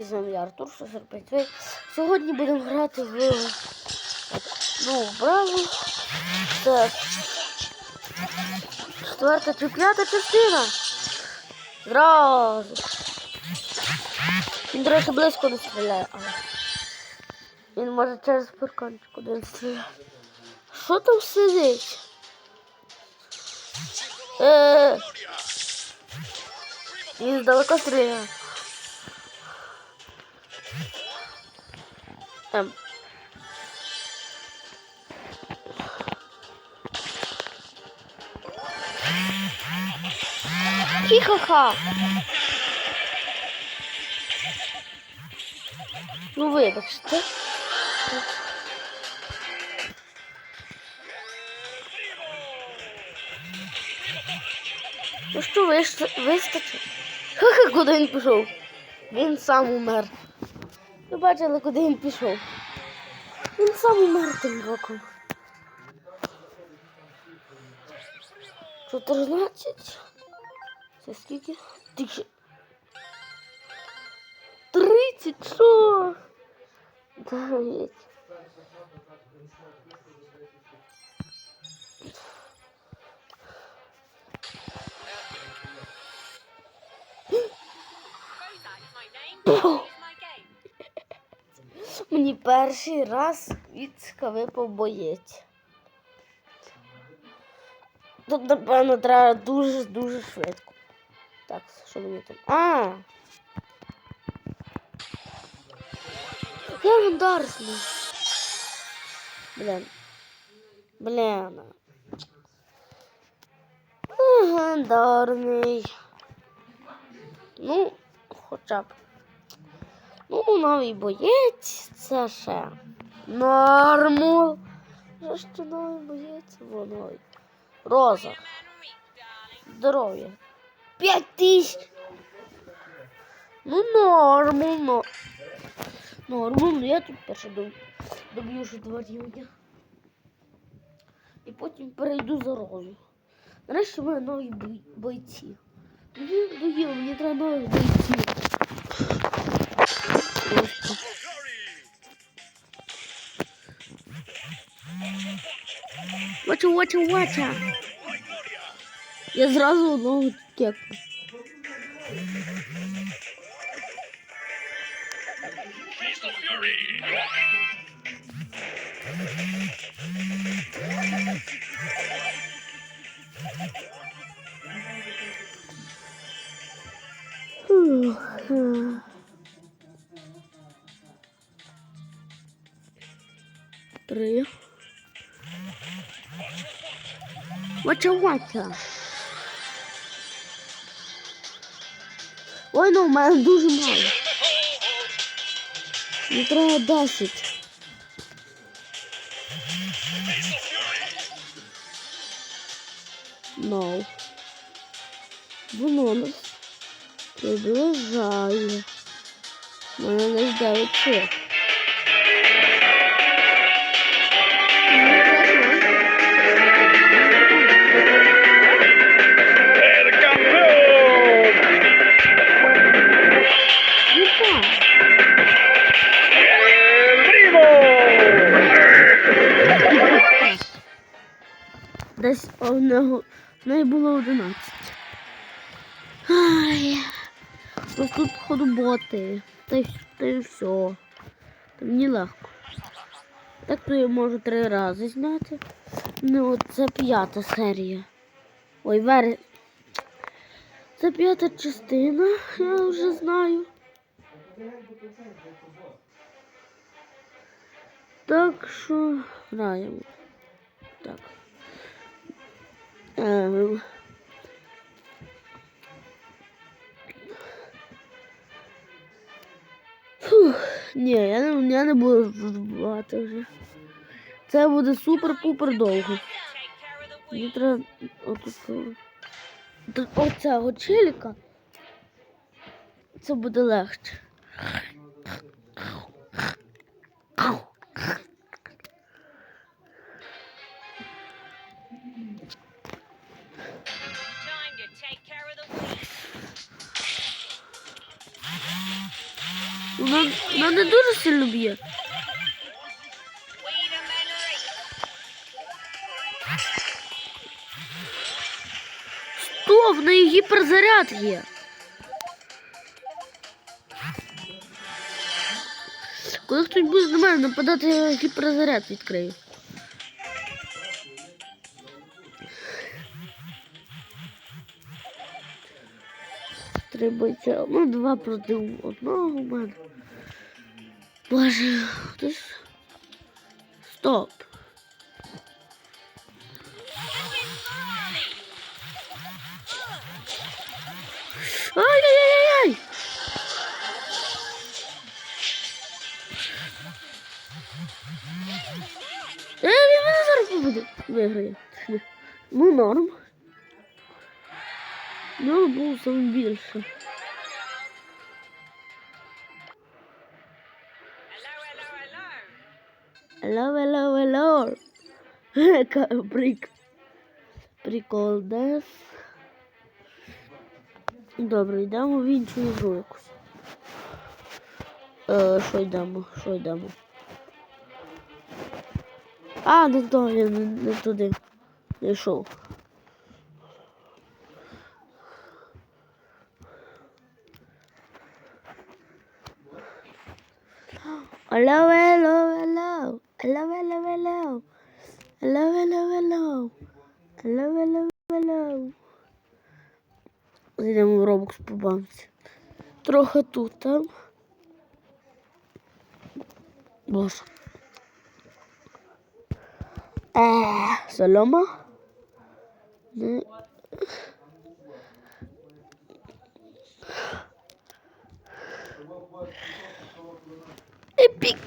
З вами я Артур 645. Сьогодні будемо грати в ну, бразу. Це четверта чи п'ята частина. Зразу. Він, до речі, близько не стріляє, але він може через парканчик один стріляє. Що там сидить? Е, він здалека стріляє. Ем. Хі-ха-ха. Ну, вибачте. Ну що, вистачить? Ха-ха, куди він пішов? Він сам умер. Ви бачили, куди він пішов? Він сам умер тим роком. 14. Це скільки? Тисяч. 30, що? Дев'ять. Мені перший раз від скави побоєць. Тут, напевно, треба дуже-дуже швидко. Так, що мені там? А! Легендарний. Блін. Блін. Легендарний. Ну, хоча б. Ну, новий боєць, це ще нормул. Що ж це новий боєць? Воно. Роза. Здоров'я. П'ять тисяч. Ну, нормул, но. Нормул, ну я тут перше доб... доб'ю вже два рівня. І потім перейду за розу. Нарешті в мене нові бой- бойці. Мені мені треба нових бойців. Вача, вача, вача. Я зразу одного кеку. Фух. Три. Вача, вача. Ой, ну, в мене дуже мало. Мені треба 10. No. Воно нас. Мене 9 цифр. У в неї було 11. Ай. Ось тут походу боти. Та й, та й все. Та мені легко. Так то я можу три рази зняти. Ну, це п'ята серія. Ой, вер... Це п'ята частина, я вже знаю. Так що граємо. Так. Ем. Ні, я не, я не буду вбивати вже. Це буде супер-пупер довго. Мені треба отут. Тут оцього. Це буде легше. Не дуже сильно б'є. Стоп, в неї гіперзаряд є. Коли хтось буде на мене нападати, я гіперзаряд відкрию. Треба ну два проти одного в мене. Боже, хтось. Стоп. Ай-яй-яй-яй! Е, він мене зараз побуде. Виграє. Ну, норм. Ну, був саме більше. Hello, hello, hello. Прик. Прикол дес. Добре, йдемо в іншу ігру якусь. Е, що йдемо? Що йдемо? А, не то, я не, не туди. Не йшов. Hello, hello, hello. Hello, hello, hello. Hello, hello, hello. Hello, hello, hello. Зайдемо в Робокс по. Трохи тут, там. Боже. Е, солома. Не. Епік.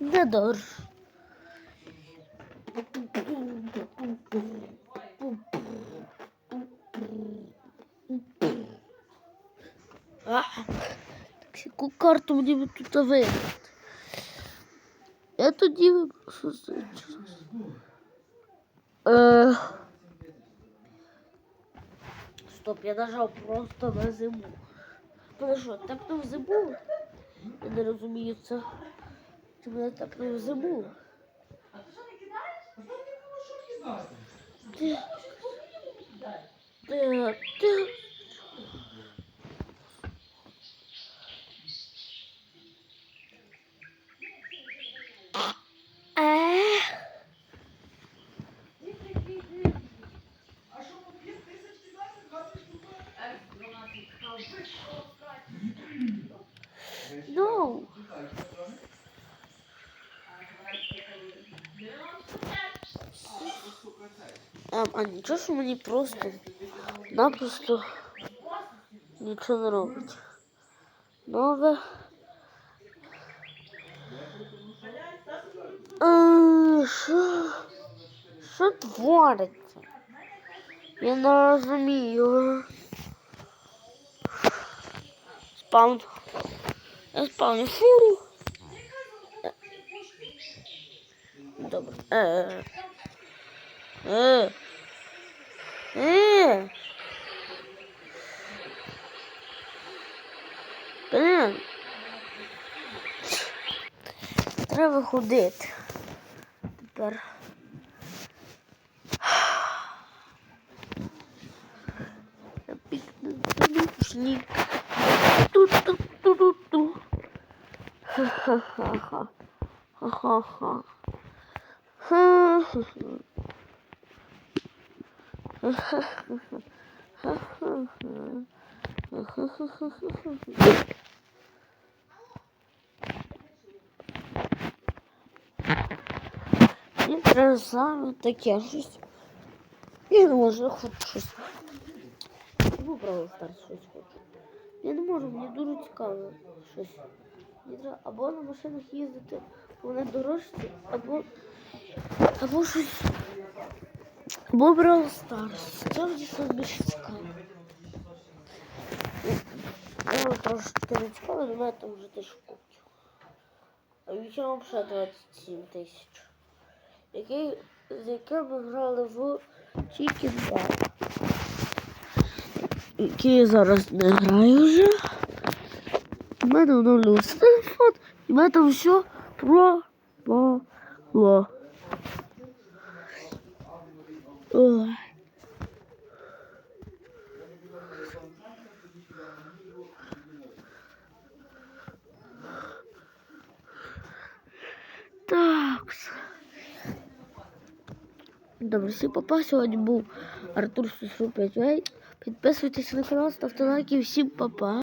Недор. А, так яку карту мені би тут вибрати? Я тоді вибрав. Що це? Що це? Е... Стоп, я нажав просто на зиму. Ну що, тепнув зиму? Я не розумію це. Ти мене тепнув зиму. Ти... Ти... Ти... Е... Ну. А, а нічого, що мені просто напросто нічого не робить. Нове. Е, Що? Що твориться? Я не розумію. Спаун. Я спавню фуру. Добре. Е. Е. Блін. Треба ходити. Тепер. Сніг. Ту-ту-ту-ту-ту. Ха-ха-ха. Ха-ха-ха. Ха-ха-ха. Мені треба саме таке щось. Я не можу, я хочу щось. Ну, право старт щось хочу. Я не можу, мені дуже цікаво щось. Мені треба або на машинах їздити, бо вони дорожчі, або, або щось. Або Brawl Stars. Це щось більше цікаво. Ну, трошки не цікаво, але там вже тисячу купців. А вічом взагалі 27 тисяч. Який, з яким ми грали в Chicken Ball. Який я зараз не граю вже. У мене оновлювався телефон, і мене там все пропало. Так. Добре, всім папа. Сьогодні був Артур 145. Підписуйтесь на канал, ставте лайки. Всім папа.